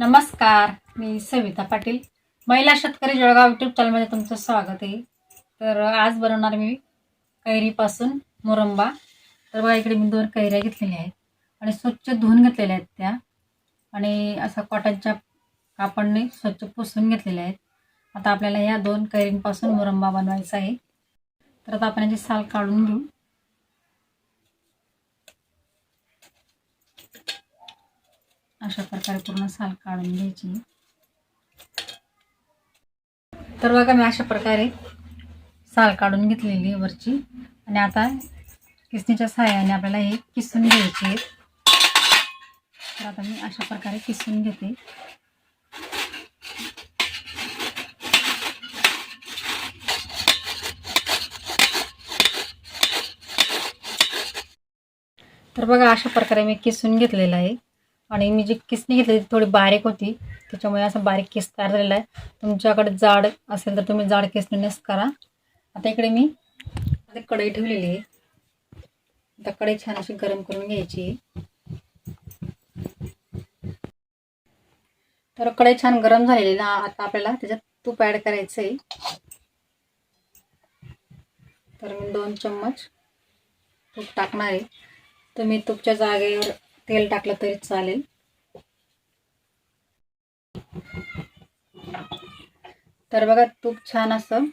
नमस्कार मी सविता पाटील. महिला शेतकरी जळगाव युट्यूब चॅनलमध्ये तुमचं स्वागत आहे. तर आज बनवणार मी कैरीपासून मुरंबा. तर बघा इकडे मी दोन कैऱ्या घेतलेल्या आहेत आणि स्वच्छ धुवून घेतलेल्या आहेत त्या. आणि असा कॉटनच्या कापडने स्वच्छ पुसून घेतलेल्या आहेत. आता आपल्याला या दोन कैरींपासून मुरंबा बनवायचा आहे. तर आता आपण याची साल काढून घेऊ. अशा प्रकारे पूर्ण साल काढून घ्यायची. तर बघा मी अशा प्रकारे साल काढून घेतलेली आहे वरची. आणि आता किसणीच्या सहाय्याने आपल्याला हे किसून घ्यायचे आहेत. तर आता मी अशा प्रकारे किसून घेते. तर बघा अशा प्रकारे मी किसून घेतलेलं आहे. आणि मी जी किसणी घेतली ती थोडी बारीक होती. त्याच्यामुळे असं बारीक किस तयार झालेला आहे. तुमच्याकडे जाड असेल तर तुम्ही जाड किसणीनेच करा. आता इकडे मी आता कढई ठेवलेली आहे. आता कढई छान अशी गरम करून घ्यायची. आहे. तर कढई छान गरम झालेली ना आता आपल्याला त्याच्यात तूप ॲड करायचं आहे तर मी दोन चम्मच तूप टाकणार आहे. तुम्ही तुपच्या जागेवर तेल टाकलं तरी चालेल. तर बघा तूप छान असं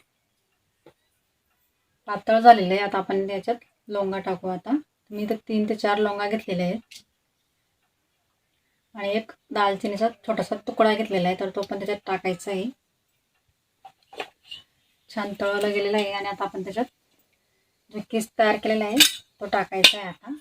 पातळ झालेलं आहे. आता आपण त्याच्यात लोंगा टाकू आता. मी तर तीन ते चार लोंगा घेतलेल्या आहेत. आणि एक दालचिनीचा छोटासा तुकडा घेतलेला आहे तर तो पण त्याच्यात टाकायचा आहे. छान तळवलं गेलेलं आहे आणि आता आपण त्याच्यात जो केस तयार केलेला आहे तो टाकायचा आहे आता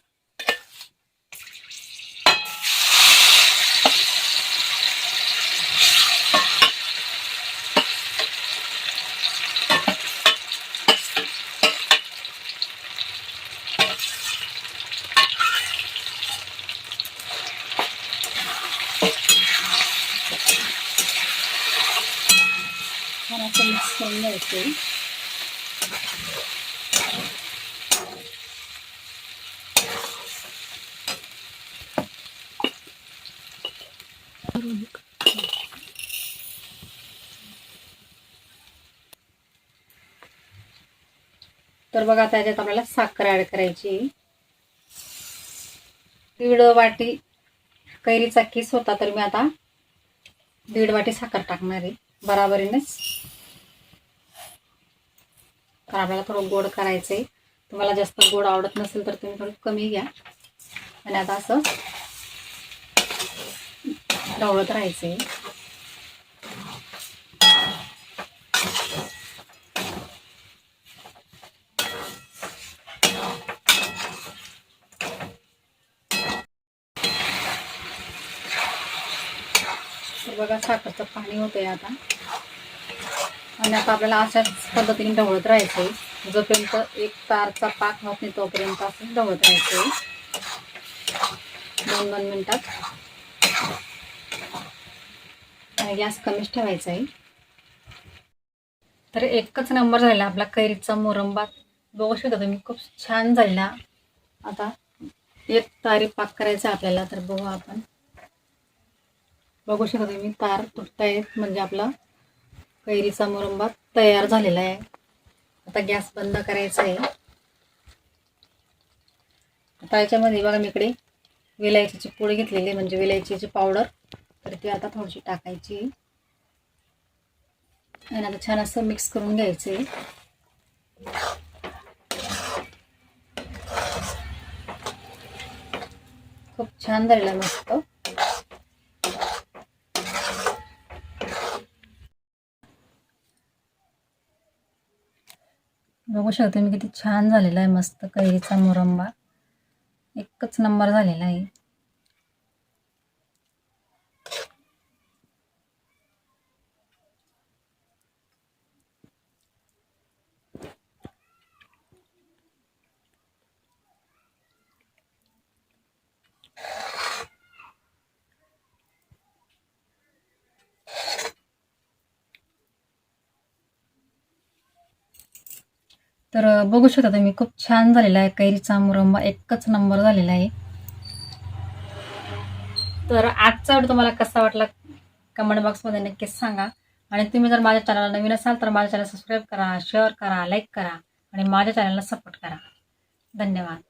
छान असं असेल तर बघा त्याच्यात आपल्याला साखर ॲड करायची. दीड वाटी कैरीचा किस होता तर मी आता दीड वाटी साखर टाकणार आहे. बराबरीनेच. कारण आपल्याला थोडं गोड करायचं आहे तुम्हाला जास्त गोड आवडत नसेल तर तुम्ही थोडं कमी घ्या. आणि आता असं ढवळत राहायचं आहे बघा साखरचं पाणी होतंय आता. आणि आता आपल्याला अशाच पद्धतीने ढवळत राहायचं आहे जोपर्यंत एक तारचा पाक होत नाही तोपर्यंत असं ढवळत राहायचं आहे दोन दोन मिनटात. गॅस कमीच ठेवायचा आहे तर एकच नंबर झालेला आपला कैरीचा मोरंबा. बघू शकता तुम्ही खूप छान झालेला. आता एक तारी पाक करायचा आपल्याला तर बघू आपण. बघू शकता तुम्ही तार तुटतायत म्हणजे आपला कैरीचा मुरंबा तयार झालेला आहे. आता गॅस बंद करायचा आहे. आता याच्यामध्ये बघा मी इकडे विलायचीची पोळी घेतलेली आहे, म्हणजे विलायचीची पावडर तर ती आता थोडीशी टाकायची आणि आता छान असं मिक्स करून घ्यायचं आहे. खूप छान झालेला मस्त. बघू शकते मी किती छान झालेला आहे मस्त कैरीचा मुरंबा. एकच नंबर झालेला आहे. तर बघू शकता तुम्ही खूप छान झालेला आहे. कैरीचा मुरंबा एकच नंबर झालेला आहे. तर आजचा व्हिडिओ तुम्हाला कसा वाटला कमेंट बॉक्समध्ये नक्कीच सांगा. आणि तुम्ही जर माझ्या चॅनलला नवीन असाल तर माझ्या चॅनल सबस्क्राईब करा शेअर करा लाईक करा आणि माझ्या चॅनलला सपोर्ट करा. धन्यवाद.